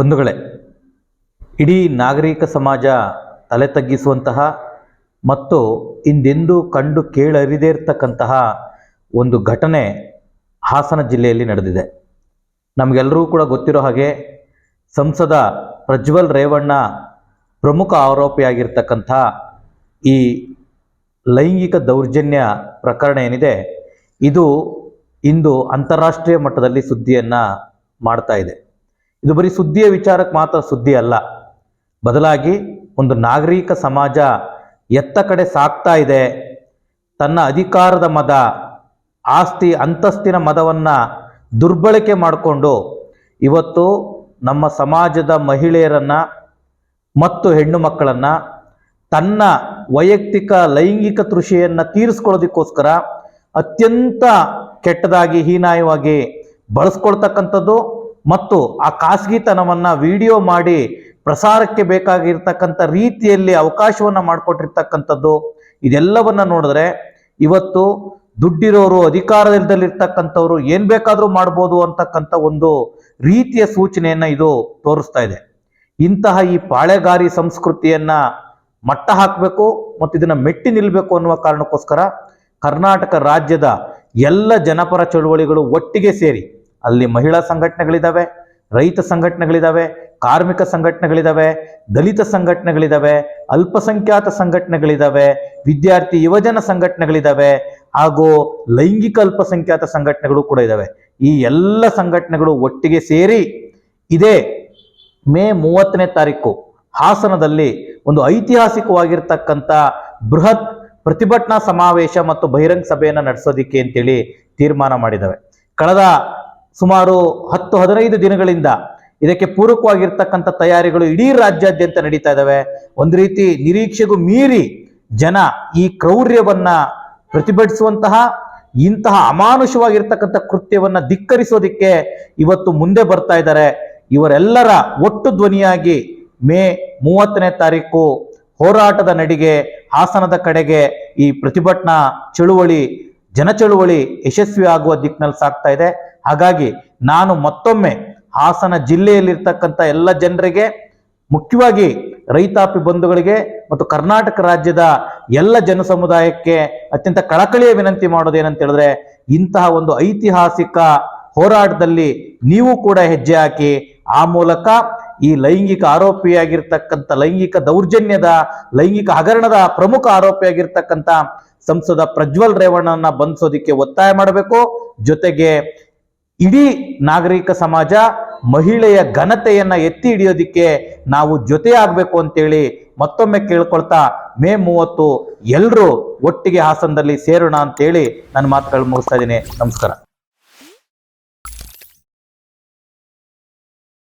ಬಂಧುಗಳೇ, ಇಡೀ ನಾಗರಿಕ ಸಮಾಜ ತಲೆ ತಗ್ಗಿಸುವಂತಹ ಮತ್ತು ಇಂದೆಂದೂ ಕಂಡು ಕೇಳರಿದೇ ಇರತಕ್ಕಂತಹ ಒಂದು ಘಟನೆ ಹಾಸನ ಜಿಲ್ಲೆಯಲ್ಲಿ ನಡೆದಿದೆ. ನಮಗೆಲ್ಲರೂ ಕೂಡ ಗೊತ್ತಿರೋ ಹಾಗೆ ಸಂಸದ ಪ್ರಜ್ವಲ್ ರೇವಣ್ಣ ಪ್ರಮುಖ ಆರೋಪಿಯಾಗಿರ್ತಕ್ಕಂಥ ಈ ಲೈಂಗಿಕ ದೌರ್ಜನ್ಯ ಪ್ರಕರಣ ಏನಿದೆ, ಇದು ಇಂದು ಅಂತಾರಾಷ್ಟ್ರೀಯ ಮಟ್ಟದಲ್ಲಿ ಸುದ್ದಿಯನ್ನು ಮಾಡ್ತಾ ಇದೆ. ಇದು ಬರೀ ಸುದ್ದಿಯ ವಿಚಾರಕ್ಕೆ ಮಾತ್ರ ಸುದ್ದಿ ಅಲ್ಲ. ಬದಲಾಗಿ ಒಂದು ನಾಗರಿಕ ಸಮಾಜ ಎತ್ತ ಕಡೆ ಸಾಕ್ತಾ ಇದೆ, ತನ್ನ ಅಧಿಕಾರದ ಮದ, ಆಸ್ತಿ, ಅಂತಸ್ತಿನ ಮದವನ್ನು ದುರ್ಬಳಕೆ ಮಾಡಿಕೊಂಡು ಇವತ್ತು ನಮ್ಮ ಸಮಾಜದ ಮಹಿಳೆಯರನ್ನು ಮತ್ತು ಹೆಣ್ಣು ಮಕ್ಕಳನ್ನು ತನ್ನ ವೈಯಕ್ತಿಕ ಲೈಂಗಿಕ ತೃಷಿಯನ್ನು ತೀರಿಸ್ಕೊಳ್ಳೋದಕ್ಕೋಸ್ಕರ ಅತ್ಯಂತ ಕೆಟ್ಟದಾಗಿ ಹೀನಾಯವಾಗಿ ಬಳಸ್ಕೊಳ್ತಕ್ಕಂಥದ್ದು ಮತ್ತು ಆ ಖಾಸಗಿತನವನ್ನು ವಿಡಿಯೋ ಮಾಡಿ ಪ್ರಸಾರಕ್ಕೆ ಬೇಕಾಗಿರ್ತಕ್ಕಂಥ ರೀತಿಯಲ್ಲಿ ಅವಕಾಶವನ್ನು ಮಾಡಿಕೊಟ್ಟಿರ್ತಕ್ಕಂಥದ್ದು. ಇದೆಲ್ಲವನ್ನು ನೋಡಿದ್ರೆ ಇವತ್ತು ದುಡ್ಡಿರೋರು, ಅಧಿಕಾರದಲ್ಲಿರ್ತಕ್ಕಂಥವ್ರು ಏನು ಬೇಕಾದರೂ ಮಾಡ್ಬೋದು ಅಂತಕ್ಕಂಥ ಒಂದು ರೀತಿಯ ಸೂಚನೆಯನ್ನು ಇದು ತೋರಿಸ್ತಾ ಇದೆ. ಇಂತಹ ಈ ಪಾಳೆಗಾರಿ ಸಂಸ್ಕೃತಿಯನ್ನ ಮಟ್ಟ ಹಾಕಬೇಕು ಮತ್ತು ಇದನ್ನು ಮೆಟ್ಟಿ ನಿಲ್ಲಬೇಕು ಅನ್ನುವ ಕಾರಣಕ್ಕೋಸ್ಕರ ಕರ್ನಾಟಕ ರಾಜ್ಯದ ಎಲ್ಲ ಜನಪರ ಚಳುವಳಿಗಳು ಒಟ್ಟಿಗೆ ಸೇರಿ ಅಲ್ಲಿ ಮಹಿಳಾ ಸಂಘಟನೆಗಳಿದ್ದಾವೆ ರೈತ ಸಂಘಟನೆಗಳಿದ್ದಾವೆ ಕಾರ್ಮಿಕ ಸಂಘಟನೆಗಳಿದ್ದಾವೆ ದಲಿತ ಸಂಘಟನೆಗಳಿದ್ದಾವೆ ಅಲ್ಪಸಂಖ್ಯಾತ ಸಂಘಟನೆಗಳಿದ್ದಾವೆ ವಿದ್ಯಾರ್ಥಿ ಯುವಜನ ಸಂಘಟನೆಗಳಿದ್ದಾವೆ ಹಾಗೂ ಲೈಂಗಿಕ ಅಲ್ಪಸಂಖ್ಯಾತ ಸಂಘಟನೆಗಳು ಕೂಡ ಇದ್ದಾವೆ ಈ ಎಲ್ಲ ಸಂಘಟನೆಗಳು ಒಟ್ಟಿಗೆ ಸೇರಿ ಇದೇ ಮೇ ಮೂವತ್ತನೇ ತಾರೀಕು ಹಾಸನದಲ್ಲಿ ಒಂದು ಐತಿಹಾಸಿಕವಾಗಿರ್ತಕ್ಕಂಥ ಬೃಹತ್ ಪ್ರತಿಭಟನಾ ಸಮಾವೇಶ ಮತ್ತು ಬಹಿರಂಗ ಸಭೆಯನ್ನು ನಡೆಸೋದಿಕ್ಕೆ ಅಂತೇಳಿ ತೀರ್ಮಾನ ಮಾಡಿದ್ದಾವೆ ಕಳೆದ ಸುಮಾರು ಹತ್ತು ಹದಿನೈದು ದಿನಗಳಿಂದ ಇದಕ್ಕೆ ಪೂರಕವಾಗಿರ್ತಕ್ಕಂಥ ತಯಾರಿಗಳು ಇಡೀ ರಾಜ್ಯಾದ್ಯಂತ ನಡೀತಾ ಇದ್ದಾವೆ ಒಂದು ರೀತಿ ನಿರೀಕ್ಷೆಗೂ ಮೀರಿ ಜನ ಈ ಕ್ರೌರ್ಯವನ್ನ ಪ್ರತಿಭಟಿಸುವಂತಹ, ಇಂತಹ ಅಮಾನುಷವಾಗಿರ್ತಕ್ಕಂಥ ಕೃತ್ಯವನ್ನ ಧಿಕ್ಕರಿಸೋದಿಕ್ಕೆ ಇವತ್ತು ಮುಂದೆ ಬರ್ತಾ ಇದ್ದಾರೆ ಇವರೆಲ್ಲರ ಒಟ್ಟು ಧ್ವನಿಯಾಗಿ ಮೇ ಮೂವತ್ತನೇ ತಾರೀಕು ಹೋರಾಟದ ನಡಿಗೆ, ಹಾಸನದ ಕಡೆಗೆ ಈ ಪ್ರತಿಭಟನಾ ಚಳುವಳಿ, ಜನಚಳುವಳಿ ಯಶಸ್ವಿ ಆಗುವ ದಿಕ್ಕಿನಲ್ಲಿ ಸಾಗ್ತಾ ಇದೆ. ಹಾಗಾಗಿ ನಾನು ಮತ್ತೊಮ್ಮೆ ಹಾಸನ ಜಿಲ್ಲೆಯಲ್ಲಿರ್ತಕ್ಕಂಥ ಎಲ್ಲ ಜನರಿಗೆ, ಮುಖ್ಯವಾಗಿ ರೈತಾಪಿ ಬಂಧುಗಳಿಗೆ ಮತ್ತು ಕರ್ನಾಟಕ ರಾಜ್ಯದ ಎಲ್ಲ ಜನ ಸಮುದಾಯಕ್ಕೆ ಅತ್ಯಂತ ಕಳಕಳಿಯ ವಿನಂತಿ ಮಾಡೋದೇನಂತ ಹೇಳಿದ್ರೆ, ಇಂತಹ ಒಂದು ಐತಿಹಾಸಿಕ ಹೋರಾಟದಲ್ಲಿ ನೀವು ಕೂಡ ಹೆಜ್ಜೆ ಹಾಕಿ, ಆ ಮೂಲಕ ಈ ಲೈಂಗಿಕ ಆರೋಪಿಯಾಗಿರ್ತಕ್ಕಂಥ ಲೈಂಗಿಕ ದೌರ್ಜನ್ಯದ, ಲೈಂಗಿಕ ಹಗರಣದ ಪ್ರಮುಖ ಆರೋಪಿಯಾಗಿರ್ತಕ್ಕಂಥ ಸಂಸದ ಪ್ರಜ್ವಲ್ ರೇವಣ್ಣನ ಬಂಧಿಸೋದಿಕ್ಕೆ ಒತ್ತಾಯ ಮಾಡಬೇಕು. ಜೊತೆಗೆ ಇಡೀ ನಾಗರಿಕ ಸಮಾಜ ಮಹಿಳೆಯ ಘನತೆಯನ್ನ ಎತ್ತಿ ಹಿಡಿಯೋದಿಕ್ಕೆ ನಾವು ಜೊತೆ ಆಗ್ಬೇಕು ಅಂತೇಳಿ ಮತ್ತೊಮ್ಮೆ ಕೇಳ್ಕೊಳ್ತಾ ಮೇ ಮೂವತ್ತು ಎಲ್ಲರೂ ಒಟ್ಟಿಗೆ ಹಾಸನದಲ್ಲಿ ಸೇರೋಣ ಅಂತೇಳಿ ನನ್ನ ಮಾತುಗಳು ಮುಗಿಸ್ತಾ ಇದ್ದೀನಿ. ನಮಸ್ಕಾರ.